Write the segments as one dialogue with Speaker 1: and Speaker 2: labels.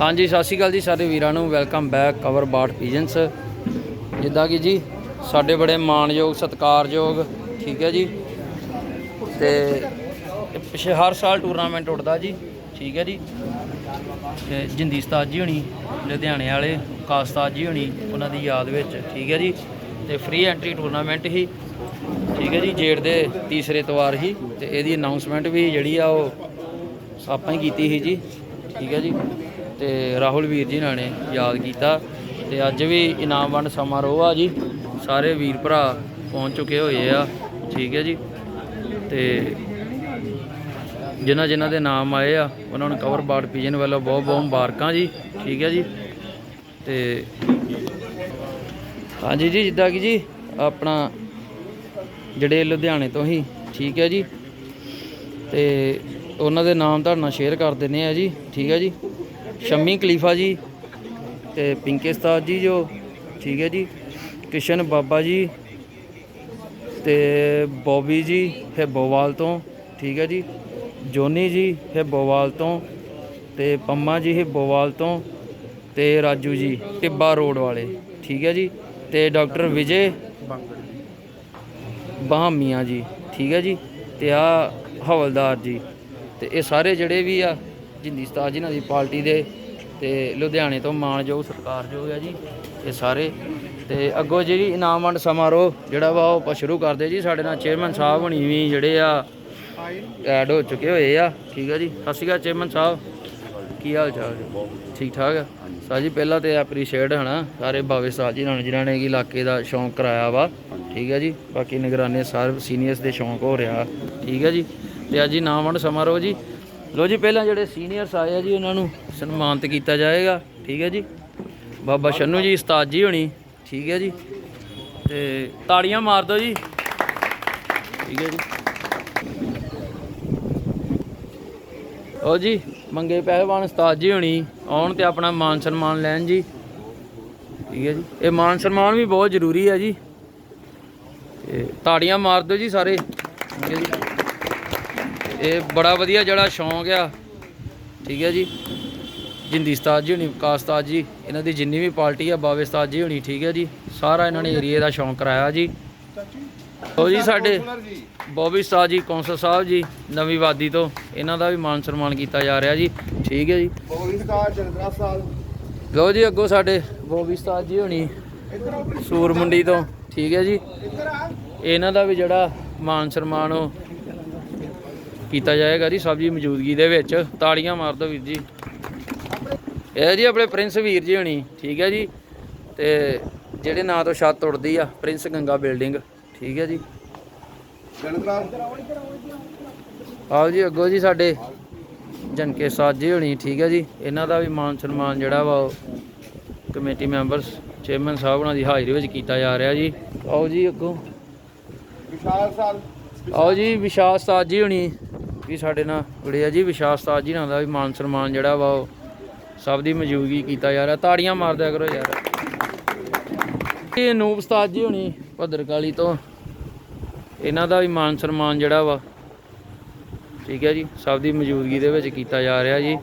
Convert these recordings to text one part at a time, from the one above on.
Speaker 1: ਹਾਂਜੀ, ਸਤਿ ਸ਼੍ਰੀ ਅਕਾਲ ਜੀ ਸਾਰੇ ਵੀਰਾਂ ਨੂੰ। Welcome back cover about pigeons ਜਿੱਦਾਂ ਕਿ ਜੀ, ਸਾਡੇ ਬੜੇ ਮਾਣਯੋਗ, ਸਤਿਕਾਰਯੋਗ, ਠੀਕ ਹੈ ਜੀ? ਤੇ ਇਹ ਪਿਛੇ ਹਰ ਸਾਲ ਟੂਰਨਾਮੈਂਟ ਉੱਠਦਾ ਜੀ, ਠੀਕ ਹੈ ਜੀ? ਤੇ ਜਿੰਦੀ ਉਸਤਾਦ ਜੀ ਹੋਣੀ, ਲੁਧਿਆਣੇ ਵਾਲੇ ਕਾਸਤਾਦ ਜੀ ਹੋਣੀ, ਉਹਨਾਂ ਦੀ ਯਾਦ ਵਿੱਚ, ਠੀਕ ਹੈ ਜੀ? ਤੇ ਫ੍ਰੀ ਐਂਟਰੀ ਟੂਰਨਾਮੈਂਟ ਹੀ, ਠੀਕ ਹੈ ਜੀ? ਜੇੜ ਦੇ ਤੀਸਰੇ ਤਵਾਰ ਹੀ, ਤੇ ਇਹਦੀ ਅਨਾਉਂਸਮੈਂਟ ਵੀ ਜਿਹੜੀ ਆ ਉਹ ਆਪਾਂ ਹੀ ਕੀਤੀ ਸੀ ਜੀ, ਠੀਕ ਹੈ ਜੀ? ਤੇ ਰਾਹੁਲ ਵੀਰ ਜੀ ਨਾਲ ਨੇ ਯਾਦ ਕੀਤਾ ਤੇ ਅੱਜ ਵੀ ਇਨਾਮ ਵੰਡ ਸਮਾਰੋਹ ਆ ਜੀ। ਸਾਰੇ ਵੀਰ ਭਰਾ ਪਹੁੰਚ ਚੁੱਕੇ ਹੋਏ ਆ। ਠੀਕ ਹੈ ਜੀ। ਤੇ ਜਿਨ੍ਹਾਂ ਜਿਨ੍ਹਾਂ ਦੇ ਨਾਮ ਆਏ ਆ, ਉਹਨਾਂ ਨੂੰ ਕਵਰ ਬਾੜ ਪੀਜਨ ਵੱਲੋਂ ਬਹੁਤ ਬਹੁਤ ਮੁਬਾਰਕਾਂ ਜੀ। ਠੀਕ ਹੈ ਜੀ। ਤੇ ਹਾਂਜੀ ਜੀ, ਜਿੱਦਾਂ ਕਿ ਜੀ ਆਪਣਾ ਜਿਹੜੇ ਲੁਧਿਆਣੇ ਤੋਂ ਹੀ। ਠੀਕ ਹੈ ਜੀ। ਤੇ ਉਹਨਾਂ ਦੇ ਨਾਮ ਤੁਹਾਡੇ ਨਾਲ ਸ਼ੇਅਰ ਕਰ ਦਿੰਨੇ ਆ ਜੀ। ਠੀਕ ਹੈ ਜੀ। ਸ਼ਮੀ ਖਲੀਫਾ ਜੀ ਤੇ ਪਿੰਕੇ ਉਸਤਾਦ ਜੀ ਜੋ, ਠੀਕ ਹੈ ਜੀ। ਕਿਸ਼ਨ ਬਾਬਾ ਜੀ ਤੇ ਬੋਬੀ ਜੀ ਹੈਬੋਵਾਲ ਤੋਂ, ਠੀਕ ਹੈ ਜੀ। ਜੋਨੀ ਜੀ ਹੈਬੋਵਾਲ ਤੋਂ ਤੇ ਪੰਮਾ ਜੀ ਹੈਬੋਵਾਲ ਤੋਂ ਤੇ ਰਾਜੂ ਜੀ ਟਿੱਬਾ ਰੋਡ ਵਾਲੇ, ਠੀਕ ਹੈ ਜੀ। ਤੇ ਡਾਕਟਰ ਵਿਜੇ ਬਹਾਮੀਆਂ ਜੀ, ਠੀਕ ਹੈ ਜੀ। ਤੇ ਆ ਹਵਲਦਾਰ ਜੀ ਤੇ ਇਹ ਸਾਰੇ ਜਿਹੜੇ ਵੀ ਆ ਜਿੰਦੀ ਉਸਤਾਦ ਜੀ ਦੀ ਪਾਰਟੀ ਦੇ ਤੇ ਲੁਧਿਆਣੇ ਤੋਂ ਮਾਣਯੋਗ ਸਰਕਾਰਯੋਗ ਹੈ ਜੀ ਇਹ ਸਾਰੇ। ਤੇ ਅੱਗੋਂ ਜਿਹੜੀ ਇਨਾਮ ਵੰਡ ਸਮਾਰੋਹ ਜਿਹੜਾ ਵਾ ਉਹ ਆਪਾਂ ਸ਼ੁਰੂ ਕਰਦੇ ਜੀ। ਸਾਡੇ ਨਾਲ ਚੇਅਰਮੈਨ ਸਾਹਿਬ ਹਣੀ ਵੀ ਜਿਹੜੇ ਆ ਐਡ ਹੋ ਚੁੱਕੇ ਹੋਏ ਆ। ਠੀਕ ਹੈ ਜੀ? ਸਤਿ ਸ਼੍ਰੀ ਅਕਾਲ ਚੇਅਰਮੈਨ ਸਾਹਿਬ। ਕੀ ਹਾਲ ਚਾਲ? ਜੀ ਠੀਕ ਠਾਕ ਆ? ਸਾਜੀ ਪਹਿਲਾਂ ਤੇ ਐਪਰੀਸ਼ੀਏਟ ਹਨਾ ਸਾਰੇ ਬਾਵੇ ਸਾਹਿਬ ਜੀ ਨਾਲ ਜਿਨ੍ਹਾਂ ਨੇ ਕਿ ਇਲਾਕੇ ਦਾ ਸ਼ੌਂਕ ਕਰਾਇਆ ਵਾ। ਠੀਕ ਹੈ ਜੀ? ਬਾਕੀ ਨਿਗਰਾਨੀ ਸਾਰੇ ਸੀਨੀਅਰਸ ਦੇ ਸ਼ੌਂਕ ਹੋ ਰਿਹਾ। ਠੀਕ ਹੈ ਜੀ? ਤੇ ਅੱਜ ਇਨਾਮ ਵੰਡ ਸਮਾਰੋਹ ਜੀ ਲੋ ਜੀ, ਪਹਿਲਾਂ ਜਿਹੜੇ ਸੀਨੀਅਰਸ ਆਏ ਆ ਜੀ, ਉਹਨਾਂ ਨੂੰ ਸਨਮਾਨਿਤ ਕੀਤਾ ਜਾਏਗਾ। ਠੀਕ ਹੈ ਜੀ? ਬਾਬਾ ਸ਼ੰਨੂ ਜੀ, ਉਸਤਾਦ ਜੀ ਹੋਣੀ। ਠੀਕ ਹੈ ਜੀ? ਤੇ ਤਾੜੀਆਂ ਮਾਰ ਦਿਓ ਜੀ। ਠੀਕ ਹੈ ਜੀ? ਉਹ ਜੀ, ਮੰਗੇ ਪਹਿਲਵਾਨ ਉਸਤਾਦ ਜੀ ਹੋਣੀ, ਆਉਣ ਤੇ ਆਪਣਾ ਮਾਨ ਸਨਮਾਨ ਲੈਣ ਜੀ। ਠੀਕ ਹੈ ਜੀ? ਇਹ ਮਾਨ ਸਨਮਾਨ ਵੀ ਬਹੁਤ ਜ਼ਰੂਰੀ ਹੈ ਜੀ। ਤੇ ਤਾੜੀਆਂ ਮਾਰ ਦਿਓ ਜੀ ਸਾਰੇ। ਠੀਕ ਹੈ ਜੀ? ਇਹ ਬੜਾ ਵਧੀਆ ਜਿਹੜਾ ਸ਼ੌਂਕ ਆ। ਠੀਕ ਹੈ ਜੀ। ਜਿੰਦੀ ਉਸਤਾਦ ਜੀ ਹੋਣੀ ਵਿਕਾਸ ਉਸਤਾਦ ਜੀ, ਇਹਨਾਂ ਦੀ ਜਿੰਨੀ ਵੀ ਪਾਰਟੀ ਆ ਬਾਵੇ ਉਸਤਾਦ ਜੀ ਹੋਣੀ, ਠੀਕ ਹੈ ਜੀ। ਸਾਰਾ ਇਹਨਾਂ ਨੇ ਏਰੀਏ ਦਾ ਸ਼ੌਂਕ ਕਰਾਇਆ ਜੀ। ਉਹ ਜੀ ਸਾਡੇ ਬੋਬੀ ਉਸਤਾਦ ਜੀ, ਕੌਂਸਲ ਸਾਹਿਬ ਜੀ, ਨਵੀਂ ਵਾਦੀ ਤੋਂ ਇਹਨਾਂ ਦਾ ਵੀ ਮਾਨ ਸਨਮਾਨ ਕੀਤਾ ਜਾ ਰਿਹਾ ਜੀ। ਠੀਕ ਹੈ ਜੀ।
Speaker 2: ਬੋਲਿੰਗ ਸਟਾਰ ਜਗਦਰਾ ਸਾਹਿਬ
Speaker 1: ਲਓ ਜੀ ਅੱਗੋਂ ਸਾਡੇ ਬੋਬੀ ਉਸਤਾਦ ਜੀ ਹੋਣੀ ਸੂਰ ਮੰਡੀ ਤੋਂ, ਠੀਕ ਹੈ ਜੀ। ਇਹਨਾਂ ਦਾ ਵੀ ਜਿਹੜਾ ਮਾਨ ਸਨਮਾਨ ਉਹ ਕੀਤਾ ਜਾਏਗਾ ਜੀ ਦੀ ਮੌਜੂਦਗੀ ਦੇ ਵਿੱਚ। ਤਾੜੀਆਂ ਮਾਰ ਦਿਓ ਵੀਰ ਜੀ। ਇਹ ਜੀ ਆਪਣੇ ਪ੍ਰਿੰਸ ਵੀਰ ਜੀ ਹੋਣੀ ਠੀਕ ਹੈ ਜੀ? ਤੇ ਜਿਹੜੇ ਨਾਂ ਤੋਂ ਛੱਤ ਉੱਡਦੀ ਆ ਪ੍ਰਿੰਸ ਗੰਗਾ ਬਿਲਡਿੰਗ ਠੀਕ ਹੈ ਜੀ? ਆਓ ਜੀ ਅੱਗੋਂ ਜੀ ਸਾਡੇ ਜਨਕੇ ਸਾਜੀ ਹੋਣੀ ਠੀਕ ਹੈ ਜੀ? ਇਹਨਾਂ ਦਾ ਵੀ ਮਾਨ ਸਨਮਾਨ ਜਿਹੜਾ ਵਾ ਕਮੇਟੀ ਮੈਂਬਰਸ ਚੇਅਰਮੈਨ ਸਾਹਿਬ ਉਹਨਾਂ ਦੀ ਹਾਜ਼ਰੀ ਵਿੱਚ ਕੀਤਾ ਜਾ ਰਿਹਾ ਜੀ। ਆਓ ਜੀ ਅੱਗੋਂ।
Speaker 2: ਵਿਸ਼ਾਲ ਸਾਹਿਬ
Speaker 1: ਆਓ ਜੀ ਵਿਸ਼ਾਲ ਸਾਜ ਜੀ ਹੋਣੀ। ਵੀ ਸਾਡੇ ਨਾਲ ਜੁੜੇ ਆ ਜੀ ਵਿਸ਼ਾਲ ਸਾਜ ਜੀ ਨਾਲ ਦਾ ਵੀ ਮਾਨ ਸਨਮਾਨ ਜਿਹੜਾ ਵਾ ਉਹ ਸਭ ਦੀ ਮੌਜੂਦਗੀ ਕੀਤਾ ਜਾ ਰਿਹਾ। ਤਾੜੀਆਂ ਮਾਰ ਦਿਆ ਕਰੋ ਯਾਰ। ਇਹ ਨੂਬ ਉਸਤਾਦ ਜੀ ਹੋਣੀ ਭੱਦਰਕਾਲੀ ਤੋਂ। ਇਹਨਾਂ ਦਾ ਵੀ ਮਾਨ ਸਨਮਾਨ ਜਿਹੜਾ ਵਾ ਠੀਕ ਹੈ ਜੀ ਸਭ ਦੀ ਮੌਜੂਦਗੀ ਦੇ ਵਿੱਚ ਕੀਤਾ ਜਾ ਰਿਹਾ ਜੀ।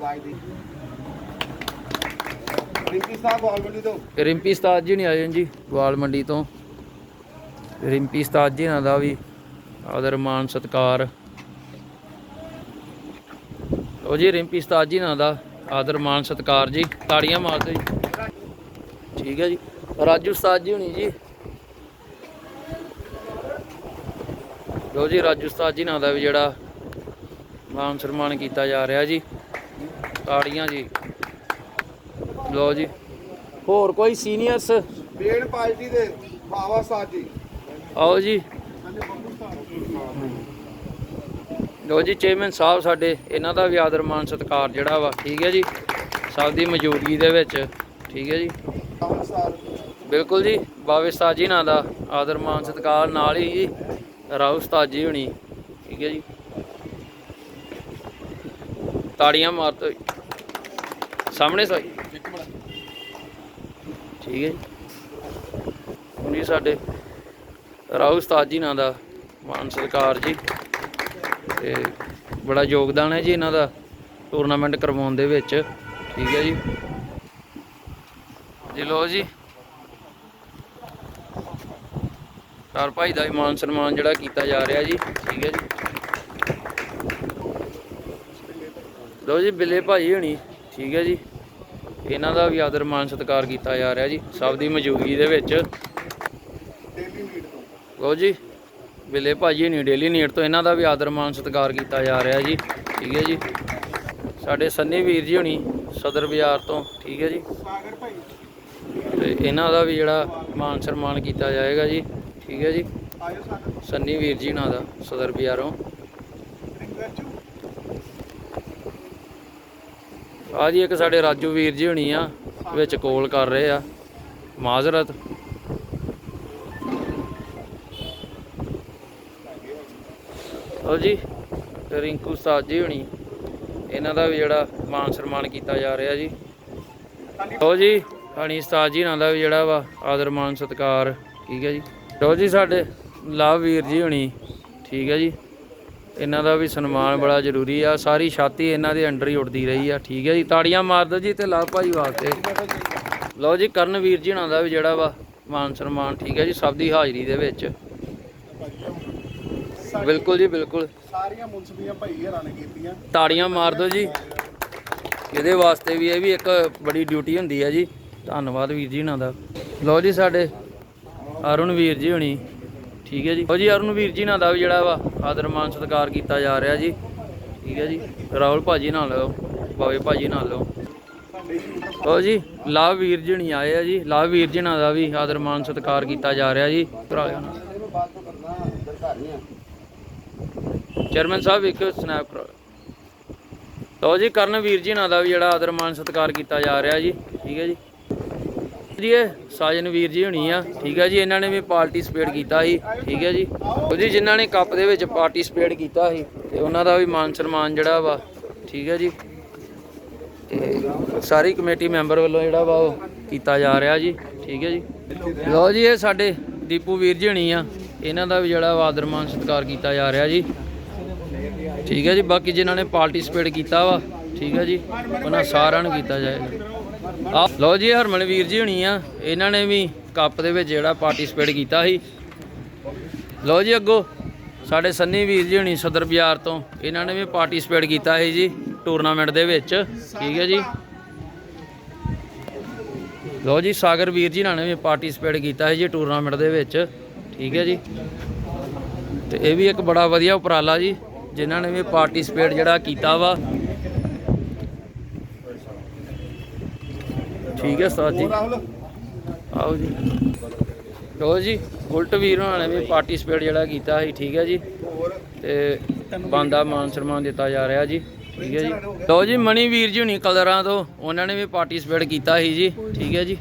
Speaker 2: ਰਿੰਕੀ ਸਾਹਿਬ ਆਲਮੰਡੀ ਤੋਂ।
Speaker 1: ਰਿੰਪੀ ਉਸਤਾਦ ਜੀ ਨਹੀਂ ਆਏ ਜੀ ਗਵਾਲ ਮੰਡੀ ਤੋਂ। ਰਿੰਪੀ ਉਸਤਾਦ ਜੀ ਨਾਲ ਦਾ ਵੀ ਆਦਰ ਮਾਨ ਸਤਕਾਰ ਉਹ ਜੀ ਰਿੰਪੀ ਉਸਤਾਦ ਜੀ ਨਾਲ ਦਾ ਆਦਰ ਮਾਨ ਸਤਕਾਰ ਜੀ ਤਾੜੀਆਂ ਮਾਰ ਦਿਓ ਜੀ। ਠੀਕ ਹੈ ਜੀ ਰਾਜੂ ਉਸਤਾਦ ਜੀ ਹੁਣੀ ਜੀ। ਲੋ ਜੀ ਰਾਜੂ ਉਸਤਾਦ ਜੀ ਨਾਲ ਦਾ ਵੀ ਜਿਹੜਾ ਮਾਨ ਸਨਮਾਨ ਕੀਤਾ ਜਾ ਰਿਹਾ ਜੀ ਤਾੜੀਆਂ ਜੀ। ਲੋ ਜੀ ਹੋਰ ਕੋਈ ਸੀਨੀਅਰਸ?
Speaker 2: ਮੇਨ ਪਾਰਟੀ ਦੇ ਬਾਵਾ ਸਾਹਿਬ ਜੀ।
Speaker 1: ਆਓ ਜੀ। ਲੋ ਜੀ, ਚੇਅਰਮੈਨ ਸਾਹਿਬ ਸਾਡੇ, ਇਹਨਾਂ ਦਾ ਵੀ ਆਦਰ ਮਾਨ ਸਤਿਕਾਰ ਜਿਹੜਾ ਵਾ, ਠੀਕ ਹੈ ਜੀ? ਸਭ ਦੀ ਮੌਜੂਦਗੀ ਦੇ ਵਿੱਚ, ਠੀਕ ਹੈ ਜੀ? ਬਿਲਕੁਲ ਜੀ, ਬਾਵੇ ਉਸਤਾਦ ਜੀ ਨਾਂ ਦਾ ਆਦਰ ਮਾਨ ਸਤਿਕਾਰ ਨਾਲ ਹੀ ਜੀ ਰਾਉ ਉਸਤਾਦ ਜੀ ਹੁਣੀ, ਠੀਕ ਹੈ ਜੀ? ਤਾੜੀਆਂ ਮਾਰ ਤੋ ਸਾਹਮਣੇ ਸਹੀ ਠੀਕ ਹੈ ਜੀ। ਜੀ ਸਾਡੇ ਰਾਉ ਉਸਤਾਦ ਜੀ ਨਾਂ ਦਾ ਮਾਨ ਸਤਿਕਾਰ ਜੀ। ਤੇ ਬੜਾ ਯੋਗਦਾਨ ਹੈ ਜੀ ਇਹਨਾਂ ਦਾ ਟੂਰਨਾਮੈਂਟ ਕਰਵਾਉਣ ਦੇ ਵਿੱਚ। ਠੀਕ ਹੈ ਜੀ। ਜੀ ਲੋ ਜੀ। ਚਾਰ ਭਾਈ ਦਾ ਵੀ ਮਾਨ ਸਨਮਾਨ ਜਿਹੜਾ ਕੀਤਾ ਜਾ ਰਿਹਾ ਜੀ। ਠੀਕ ਹੈ ਜੀ। ਲੋ ਜੀ, ਬਿੱਲੇ ਭਾਈ ਹੋਣੀ। ਠੀਕ ਹੈ ਜੀ। ਇਹਨਾਂ ਦਾ ਵੀ ਆਦਰ ਮਾਨ ਸਤਿਕਾਰ ਕੀਤਾ ਜਾ ਰਿਹਾ ਜੀ। ਸਭ ਦੀ ਮੌਜੂਦਗੀ ਦੇ ਵਿੱਚ।
Speaker 2: ਡੇਲੀ
Speaker 1: ਲੋ ਜੀ। ਬਿੱਲੇ ਭਾਜੀ ਨਹੀਂ ਡੇਲੀ ਨੀਡ ਤੋਂ ਇਹਨਾਂ ਦਾ ਵੀ ਆਦਰ ਮਾਨ ਸਤਿਕਾਰ ਕੀਤਾ ਜਾ ਰਿਹਾ ਜੀ। ਠੀਕ ਹੈ ਜੀ। ਸਾਡੇ ਸੰਨੀ ਵੀਰ ਜੀ ਹੋਣੀ ਸਦਰ ਬਾਜ਼ਾਰ ਤੋਂ, ਠੀਕ ਹੈ ਜੀ।
Speaker 2: ਸਾਗਰ
Speaker 1: ਤੇ ਇਹਨਾਂ ਦਾ ਵੀ ਜਿਹੜਾ ਮਾਨ ਸਨਮਾਨ ਕੀਤਾ ਜਾਏਗਾ ਜੀ। ਠੀਕ ਹੈ ਜੀ। ਸੰਨੀ ਵੀਰ ਜੀ ਨਾਂ ਦਾ ਸਦਰ ਬਾਜ਼ਾਰੋਂ।
Speaker 2: ਰਿੰਗਰ
Speaker 1: ਆ ਜੀ ਇੱਕ ਸਾਡੇ ਰਾਜੂ ਵੀਰ ਜੀ ਹੋਣੀ ਆ, ਵਿੱਚ ਕੋਲ ਕਰ ਰਹੇ ਆ। ਮਾਜ਼ਰਤ। ਲਓ ਜੀ ਰਿੰਕੂ ਉਸਤਾਦ ਜੀ ਹੋਣੀ, ਇਹਨਾਂ ਦਾ ਵੀ ਜਿਹੜਾ ਮਾਨ ਸਨਮਾਨ ਕੀਤਾ ਜਾ ਰਿਹਾ ਜੀ। ਲਓ ਜੀ ਹਣੀ ਉਸਤਾਦ ਜੀ ਨਾਲ ਦਾ ਵੀ ਜਿਹੜਾ ਵਾ ਆਦਰ, ਮਾਨ, ਸਤਿਕਾਰ, ਠੀਕ ਹੈ ਜੀ। ਲਓ ਜੀ, ਸਾਡੇ ਲਾਭ ਵੀਰ ਜੀ ਹੋਣੀ, ਠੀਕ ਹੈ ਜੀ। ਇਹਨਾਂ ਦਾ ਵੀ ਸਨਮਾਨ ਬੜਾ ਜ਼ਰੂਰੀ ਆ, ਸਾਰੀ ਛਾਤੀ ਇਹਨਾਂ ਦੇ ਅੰਡਰ ਹੀ ਉੱਡਦੀ ਰਹੀ ਆ, ਠੀਕ ਹੈ ਜੀ। ਤਾੜੀਆਂ ਮਾਰ ਦਿਓ ਜੀ ਤੇ ਲਵ ਭਾਈ ਵਾਸਤੇ। ਲਓ ਜੀ, ਕਰਨ ਵੀਰ ਜੀ ਨਾਲ ਦਾ ਵੀ ਜਿਹੜਾ ਵਾ ਮਾਨ ਸਨਮਾਨ, ਠੀਕ ਹੈ ਜੀ, ਸਭ ਦੀ ਹਾਜ਼ਰੀ ਦੇ ਵਿੱਚ। ਬਿਲਕੁਲ ਜੀ ਬਿਲਕੁਲ।
Speaker 2: ਸਾਰੀਆਂ ਮੁਨਸਬੀਆਂ ਭਾਈ ਹਰਾਂ ਨੇ ਕੀਤੀਆਂ।
Speaker 1: ਤਾੜੀਆਂ ਮਾਰ ਦਿਓ ਜੀ। ਇਹਦੇ ਵਾਸਤੇ ਵੀ ਇਹ ਵੀ ਇੱਕ ਬੜੀ ਡਿਊਟੀ ਹੁੰਦੀ ਹੈ ਜੀ। ਧੰਨਵਾਦ ਵੀਰ ਜੀ ਨਾਲ ਦਾ। ਲਓ ਜੀ ਸਾਡੇ ਅਰੁਣ ਵੀਰ ਜੀ ਹੋਣੀ। ਠੀਕ ਹੈ ਜੀ। ਲਓ ਜੀ ਅਰੁਣ ਵੀਰ ਜੀ ਨਾਲ ਦਾ ਵੀ ਜਿਹੜਾ ਵਾ ਆਦਰ ਮਾਨ ਸਤਿਕਾਰ ਕੀਤਾ ਜਾ ਰਿਹਾ ਜੀ। ਠੀਕ ਹੈ ਜੀ। ਰਾਹੁਲ ਭਾਜੀ ਨਾਲ ਲਓ ਬਾਵੇ ਭਾਜੀ ਨਾਲ ਲਓ। ਲਓ ਜੀ ਲਾਭ ਵੀਰ ਜੀ ਨਹੀਂ ਆਏ ਆ ਜੀ। ਲਾਭ ਵੀਰ ਜੀ ਨਾਲ ਦਾ ਵੀ ਆਦਰ ਮਾਨ ਸਤਿਕਾਰ ਕੀਤਾ ਜਾ ਰਿਹਾ ਜੀ। ਕਰਾ ਲਿਆ ਚੇਅਰਮੈਨ ਸਾਹਿਬ ਵੇਖਿਓ ਸਨੈਪ ਕਰੋ ਲਓ ਜੀ ਕਰਨ ਵੀਰ ਜੀ ਨਾਲ ਦਾ ਵੀ ਜਿਹੜਾ ਆਦਰ ਮਾਨ ਸਤਿਕਾਰ ਕੀਤਾ ਜਾ ਰਿਹਾ ਜੀ। ਠੀਕ ਹੈ ਜੀ। ਜੀ, ਇਹ ਸਾਜਨ ਵੀਰ ਜੀ ਹੋਣੀ ਆ। ਠੀਕ ਹੈ ਜੀ, ਇਹਨਾਂ ਨੇ ਵੀ ਪਾਰਟਿਸਿਪੇਟ ਕੀਤਾ ਸੀ। ਠੀਕ ਹੈ ਜੀ। ਉਹ ਜੀ, ਜਿਨ੍ਹਾਂ ਨੇ ਕੱਪ ਦੇ ਵਿੱਚ ਪਾਰਟਿਸਿਪੇਟ ਕੀਤਾ ਸੀ, ਤੇ ਉਹਨਾਂ ਦਾ ਵੀ ਮਾਨ ਸਨਮਾਨ ਜਿਹੜਾ ਵਾ, ਠੀਕ ਹੈ ਜੀ। ਤੇ ਸਾਰੀ ਕਮੇਟੀ ਮੈਂਬਰ ਵੱਲੋਂ ਜਿਹੜਾ ਵਾ ਉਹ ਕੀਤਾ ਜਾ ਰਿਹਾ ਜੀ। ਠੀਕ ਹੈ ਜੀ। ਲਓ ਜੀ, ਇਹ ਸਾਡੇ ਦੀਪੂ ਵੀਰ ਜੀ ਹੋਣੀ ਆ। ਇਹਨਾਂ ਦਾ ਵੀ ਜਿਹੜਾ ਵਾ ਆਦਰ ਮਾਨ ਸਤਿਕਾਰ ਕੀਤਾ ਜਾ ਰਿਹਾ ਜੀ। ਠੀਕ ਹੈ ਜੀ, ਬਾਕੀ ਜਿਨ੍ਹਾਂ ਨੇ ਪਾਰਟਿਸਿਪੇਟ ਕੀਤਾ ਵਾ, ਠੀਕ ਹੈ ਜੀ, ਉਹਨਾਂ ਸਾਰਿਆਂ ਨੂੰ ਕੀਤਾ ਜਾਏਗਾ ਆ, ਲਓ ਜੀ ਇਹ ਹਰਮਨ ਵੀਰ ਜੀ ਹੋਣੀ ਆ, ਇਹਨਾਂ ਨੇ ਵੀ ਕੱਪ ਦੇ ਵਿੱਚ ਜਿਹੜਾ ਪਾਰਟਿਸਿਪੇਟ ਕੀਤਾ ਸੀ। ਲਓ ਜੀ ਅੱਗੋ, ਸਾਡੇ ਸੰਨੀ ਵੀਰ ਜੀ ਹੋਣੀ ਸਦਰ ਬਾਜ਼ਾਰ ਤੋਂ, ਇਹਨਾਂ ਨੇ ਵੀ ਪਾਰਟਿਸਿਪੇਟ ਕੀਤਾ ਸੀ ਜੀ ਟੂਰਨਾਮੈਂਟ ਦੇ ਵਿੱਚ, ਠੀਕ ਹੈ ਜੀ। ਲਓ ਜੀ, ਸਾਗਰ ਵੀਰ ਜੀ ਨਾਲ ਨੇ ਵੀ ਪਾਰਟਿਸਿਪੇਟ ਕੀਤਾ ਸੀ ਜੀ ਟੂਰਨਾਮੈਂਟ ਦੇ ਵਿੱਚ। ਠੀਕ ਹੈ ਜੀ। ਤੇ ਇਹ ਵੀ ਇੱਕ ਬੜਾ ਵਧੀਆ ਉਪਰਾਲਾ ਜੀ, ਜਿਨ੍ਹਾਂ ਨੇ ਵੀ ਪਾਰਟਿਸਿਪੇਟ ਜਿਹੜਾ ਕੀਤਾ ਵਾ। ਠੀਕ ਹੈ ਸਰ ਜੀ। ਆਓ ਜੀ। ਲੋ ਜੀ, ਬੁਲਟ ਵੀਰ ਹੋਣਾ ਨੇ ਵੀ ਪਾਰਟਿਸਿਪੇਟ ਜਿਹੜਾ ਕੀਤਾ ਸੀ, ਠੀਕ ਹੈ ਜੀ। ਤੇ ਬੰਦਾ ਮਾਨ ਸਨਮਾਨ ਦਿੱਤਾ ਜਾ ਰਿਹਾ ਜੀ, ਠੀਕ ਹੈ ਜੀ। ਲੋ ਜੀ ਮਣੀ ਵੀਰ ਜੀ ਹੁਣੀ ਕਲਰਾਂ ਤੋਂ, ਉਹਨਾਂ ਨੇ ਵੀ ਪਾਰਟਿਸਿਪੇਟ ਕੀਤਾ ਸੀ ਜੀ, ਠੀਕ ਹੈ ਜੀ।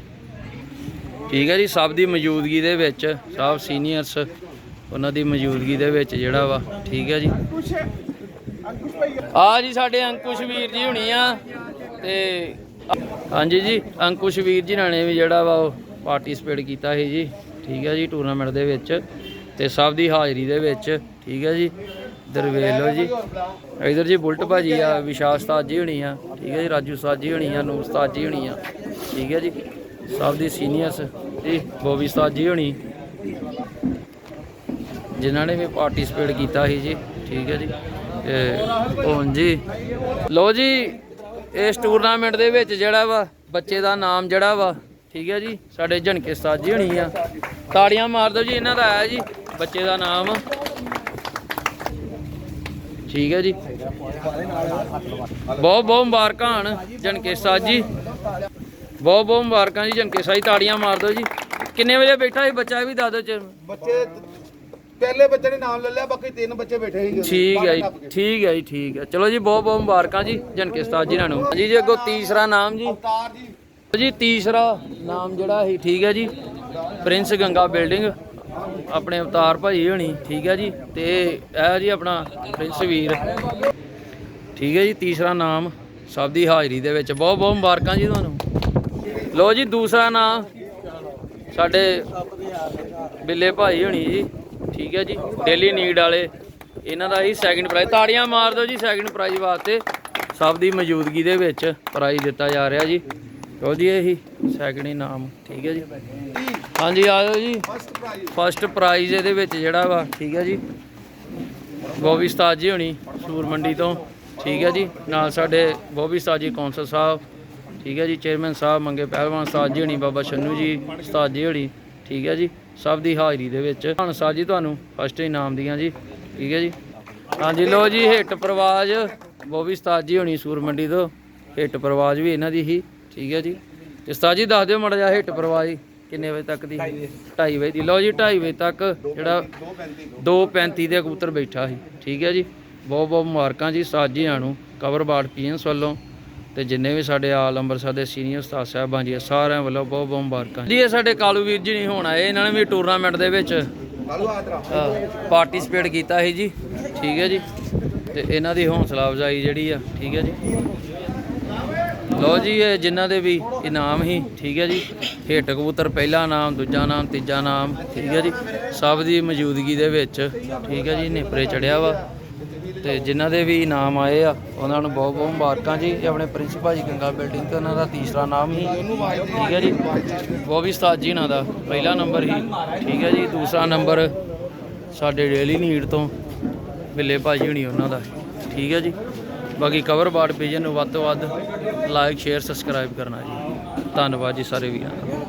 Speaker 1: ਠੀਕ ਹੈ ਜੀ, ਸਭ ਦੀ ਮੌਜੂਦਗੀ ਦੇ ਵਿੱਚ, ਸਭ ਸੀਨੀਅਰਸ ਉਹਨਾਂ ਦੀ ਮੌਜੂਦਗੀ ਦੇ ਵਿੱਚ ਜਿਹੜਾ ਵਾ, ਠੀਕ ਹੈ ਜੀ।
Speaker 2: ਕੁਛ
Speaker 1: ਆ ਜੀ, ਸਾਡੇ ਅੰਕੁਸ਼ ਵੀਰ ਜੀ ਹੁਣੀ ਆ, ਤੇ ਹਾਂਜੀ ਜੀ, ਅੰਕੁਸ਼ ਵੀਰ ਜੀ ਨਾਲ ਨੇ ਵੀ ਜਿਹੜਾ ਵਾ ਉਹ ਪਾਰਟਿਸਿਪੇਟ ਕੀਤਾ ਸੀ ਜੀ, ਠੀਕ ਹੈ ਜੀ ਟੂਰਨਾਮੈਂਟ ਦੇ ਵਿੱਚ, ਤੇ ਸਭ ਦੀ ਹਾਜ਼ਰੀ ਦੇ ਵਿੱਚ, ਠੀਕ ਹੈ ਜੀ, ਇੱਧਰ ਵੇਖ ਲਓ ਜੀ। ਇਧਰ ਜੀ, ਬੁਲਟ ਭਾਜੀ ਆ ਵਿਸ਼ਾਸ ਉਸਤਾਦ ਜੀ ਹੁਣੀ ਆ, ਠੀਕ ਹੈ ਜੀ, ਰਾਜੂ ਉਸਤਾਦ ਜੀ ਹੁਣੀ ਆ, ਨੂਰ ਉਸਤਾਦ ਜੀ ਹੁਣੀ ਆ, ਠੀਕ ਹੈ ਜੀ। ਸਭ ਦੀ ਸੀਨੀਅਰਸ ਜੀ ਬੋਬੀ ਉਸਤਾਦ ਜੀ ਹੁਣੀ। ਜਿਨ੍ਹਾਂ ਨੇ ਵੀ ਪਾਰਟਿਸਿਪੇਟ ਕੀਤਾ ਸੀ ਜੀ, ਠੀਕ ਹੈ ਜੀ। ਤੇ ਹੁਣ ਜੀ ਲੋ ਜੀ, ਇਸ ਟੂਰਨਾਮੈਂਟ ਦੇ ਵਿੱਚ ਜਿਹੜਾ ਵਾ, ਬੱਚੇ ਦਾ ਨਾਮ ਜਿਹੜਾ ਵਾ, ਠੀਕ ਹੈ ਜੀ, ਸਾਡੇ ਝਣਕੇ ਉਸਤਾਦ ਜੀ ਹੋਣੀ ਆ। ਤਾੜੀਆਂ ਮਾਰ ਦਿਓ ਜੀ, ਇਹਨਾਂ ਦਾ ਆਇਆ ਜੀ, ਬੱਚੇ ਦਾ ਨਾਮ। ਠੀਕ ਹੈ ਜੀ। ਬਹੁਤ ਬਹੁਤ ਮੁਬਾਰਕਾਂ ਹਨ ਝਣਕੇ ਉਸਤਾਦ ਜੀ। ਬਹੁਤ ਬਹੁਤ ਮੁਬਾਰਕਾਂ ਜੀ ਝਣਕੇ ਸਾਈ ਤਾੜੀਆਂ ਮਾਰ ਦਿਓ ਜੀ। ਕਿੰਨੇ ਵਜੇ ਬੈਠਾ ਇਹ ਬੱਚਾ ਇਹ ਵੀ ਦੱਸ ਦਿਓ ਚ।
Speaker 2: ਬੱਚੇ ਪਹਿਲੇ ਬੱਚੇ ਨੇ ਨਾਮ ਲੈ ਲਿਆ ਬਾਕੀ ਤਿੰਨ ਬੱਚੇ ਬੈਠੇ ਸੀ।
Speaker 1: ਠੀਕ ਹੈ ਜੀ ਠੀਕ ਹੈ ਜੀ ਠੀਕ ਹੈ ਚਲੋ ਜੀ ਬਹੁਤ ਬਹੁਤ ਮੁਬਾਰਕਾਂ ਜੀ ਜਨਕੇ ਉਸਤਾਦ ਜੀ ਨੂੰ ਜੀ ਜੀ ਅੱਗੋਂ ਤੀਸਰਾ ਨਾਮ ਜੀ।
Speaker 2: ਅਵਤਾਰ ਜੀ।
Speaker 1: ਜੀ ਤੀਸਰਾ ਨਾਮ ਜਿਹੜਾ ਸੀ ਠੀਕ ਹੈ ਜੀ। ਪ੍ਰਿੰਸ ਗੰਗਾ ਬਿਲਡਿੰਗ ਆਪਣੇ ਅਵਤਾਰ ਭਾਈ ਹੋਣੀ ਠੀਕ ਹੈ ਜੀ। ਤੇ ਇਹ ਜੀ ਆਪਣਾ ਪ੍ਰਿੰਸ ਵੀਰ। ਠੀਕ ਹੈ ਜੀ ਤੀਸਰਾ ਨਾਮ। ਸਭ ਦੀ ਹਾਜ਼ਰੀ ਦੇ ਵਿੱਚ। ਬਹੁਤ ਬਹੁਤ ਮੁਬਾਰਕਾਂ ਜੀ ਤੁਹਾਨੂੰ। ਲੋ ਜੀ, ਦੂਸਰਾ ਨਾਮ ਸਾਡੇ ਬਿੱਲੇ ਭਾਈ ਹੋਣੀ ਜੀ। ਠੀਕ ਹੈ ਜੀ, ਡੇਲੀ ਨੀਡ ਵਾਲੇ। ਇਹਨਾਂ ਦਾ ਹੀ ਸੈਕਿੰਡ ਪ੍ਰਾਈਜ਼ ਤਾੜੀਆਂ ਮਾਰ ਦਿਓ ਜੀ ਸੈਕਿੰਡ ਪ੍ਰਾਈਜ਼ ਵਾਸਤੇ। ਸਭ ਦੀ ਮੌਜੂਦਗੀ ਦੇ ਵਿੱਚ ਪ੍ਰਾਈਜ਼ ਦਿੱਤਾ ਜਾ ਰਿਹਾ ਜੀ। ਲਓ ਜੀ, ਇਹੀ ਸੈਕਿੰਡ ਇਨਾਮ ਠੀਕ ਹੈ ਜੀ। ਹਾਂਜੀ, ਆ ਆਜੋ ਜੀ।
Speaker 2: ਫਸਟ ਪ੍ਰਾਈਜ਼
Speaker 1: ਇਹਦੇ ਵਿੱਚ ਜਿਹੜਾ ਵਾ। ਠੀਕ ਹੈ ਜੀ। ਬੋਬੀ ਉਸਤਾਦ ਜੀ ਹੋਣੀ ਸੂਰ ਮੰਡੀ ਤੋਂ। ਠੀਕ ਹੈ ਜੀ। ਨਾਲ ਸਾਡੇ ਬੋਬੀ ਉਸਤਾਦ ਜੀ ਕੌਂਸਲ ਸਾਹਿਬ ਠੀਕ ਹੈ ਜੀ। ਚੇਅਰਮੈਨ ਸਾਹਿਬ ਮੰਗੇ ਪਹਿਲਵਾਨ ਉਸਤਾਦ ਜੀ ਹੋਣੀ ਬਾਬਾ ਛੰਨੂ ਜੀ ਉਸਤਾਦ ਜੀ ਹੋਣੀ ਠੀਕ ਹੈ ਜੀ। ਸਭ ਦੀ ਹਾਜ਼ਰੀ ਦੇ ਵਿੱਚ। ਧੰਨ ਸਾਹਿਬ ਜੀ ਤੁਹਾਨੂੰ ਫਸਟ ਇਨਾਮ ਦੀਆਂ ਜੀ ਠੀਕ ਹੈ ਜੀ। ਹਾਂਜੀ ਲੋ ਜੀ ਹਿੱਟ ਪ੍ਰਵਾਜ ਬੋਬੀ ਉਸਤਾਦ ਜੀ ਹੋਣੀ ਸੂਰ ਮੰਡੀ ਤੋਂ। ਹਿੱਟ ਪ੍ਰਵਾਜ ਵੀ ਇਹਨਾਂ ਦੀ ਹੀ ਠੀਕ ਹੈ ਜੀ। ਉਸਤਾਦ ਜੀ ਦੱਸ ਦਿਓ ਮੜਾ ਜਾ ਹਿੱਟ ਪ੍ਰਵਾਜ ਕਿੰਨੇ ਵਜੇ ਤੱਕ ਦੀ 2:30 ਵਜੇ। ਦੀ। ਲਓ ਜੀ 2:30 ਵਜੇ ਤੱਕ ਜਿਹੜਾ 2:35 ਦੇ ਕਬੂਤਰ ਬੈਠਾ ਸੀ ਠੀਕ ਹੈ ਜੀ। ਬਹੁਤ ਬਹੁਤ ਮੁਬਾਰਕਾਂ ਜੀ ਸਾਜੀਆਂ ਨੂੰ ਕਵਰ ਬਾੜ ਪੀਐਨਸ ਵੱਲੋਂ ਤੇ ਜਿੰਨੇ ਵੀ ਸਾਡੇ ਆਲ ਅੰਮ੍ਰਿਤਸਰ ਦੇ ਸੀਨੀਅਰ ਉਸਤਾਦ ਸਾਹਿਬਾਂ ਜੀ ਸਾਰਿਆਂ ਵੱਲੋਂ ਬਹੁਤ ਬਹੁਤ ਮੁਬਾਰਕਾਂ ਜੀ। ਇਹ ਸਾਡੇ ਕਾਲੂ ਵੀਰ ਜੀ ਨਹੀਂ ਹੋਣਾ ਇਹ ਇਹਨਾਂ ਨੇ ਵੀ ਟੂਰਨਾਮੈਂਟ ਦੇ ਵਿੱਚ ਪਾਰਟਿਸਿਪੇਟ ਕੀਤਾ ਸੀ ਜੀ। ਠੀਕ ਹੈ ਜੀ। ਤੇ ਇਹਨਾਂ ਦੀ ਹੌਸਲਾ ਅਫਜ਼ਾਈ ਜਿਹੜੀ ਆ ਠੀਕ ਹੈ ਜੀ। ਲਓ ਜੀ ਇਹ ਜਿਨ੍ਹਾਂ ਦੇ ਵੀ ਇਨਾਮ ਹੀ ਠੀਕ ਹੈ ਜੀ। ਹਿੱਟ ਕਬੂਤਰ ਪਹਿਲਾ ਨਾਮ ਦੂਜਾ ਨਾਮ ਤੀਜਾ ਨਾਮ ਠੀਕ ਹੈ ਜੀ। ਸਭ ਦੀ ਮੌਜੂਦਗੀ ਦੇ ਵਿੱਚ ਠੀਕ ਹੈ ਜੀ ਨੇਪਰੇ ਚੜਿਆ ਵਾ। ਤੇ ਜਿਨ੍ਹਾਂ ਦੇ ਵੀ ਨਾਮ ਆਏ ਆ, ਉਹਨਾਂ ਨੂੰ ਬਹੁਤ ਬਹੁਤ ਮੁਬਾਰਕਾਂ ਜੀ ਇਹ ਆਪਣੇ ਪ੍ਰਿੰਸੀਪਲ ਜੀ ਗੰਗਾ ਬਿਲਡਿੰਗ ਤੇ ਉਹਨਾਂ ਦਾ ਤੀਸਰਾ ਨਾਮ ਹੀ, ਠੀਕ ਹੈ ਜੀ? ਉਹ ਵੀ ਉਸਤਾਦ ਜੀ ਉਹਨਾਂ ਦਾ, ਪਹਿਲਾ ਨੰਬਰ ਹੀ, ਠੀਕ ਹੈ ਜੀ? ਦੂਸਰਾ ਨੰਬਰ ਸਾਡੇ ਡੇਲੀ ਨੀਡ ਤੋਂ ਬਿੱਲੇ ਭਾਜੀ ਹੁਣੀ ਉਹਨਾਂ ਦਾ, ਠੀਕ ਹੈ ਜੀ? ਬਾਕੀ ਕਵਰ ਬਾੜ ਪੇਜ ਨੂੰ ਵੱਧ ਤੋਂ ਵੱਧ ਲਾਈਕ ਸ਼ੇਅਰ ਸਬਸਕ੍ਰਾਈਬ ਕਰਨਾ ਜੀ। ਧੰਨਵਾਦ ਜੀ ਸਾਰੇ ਵੀਰਾਂ ਦਾ।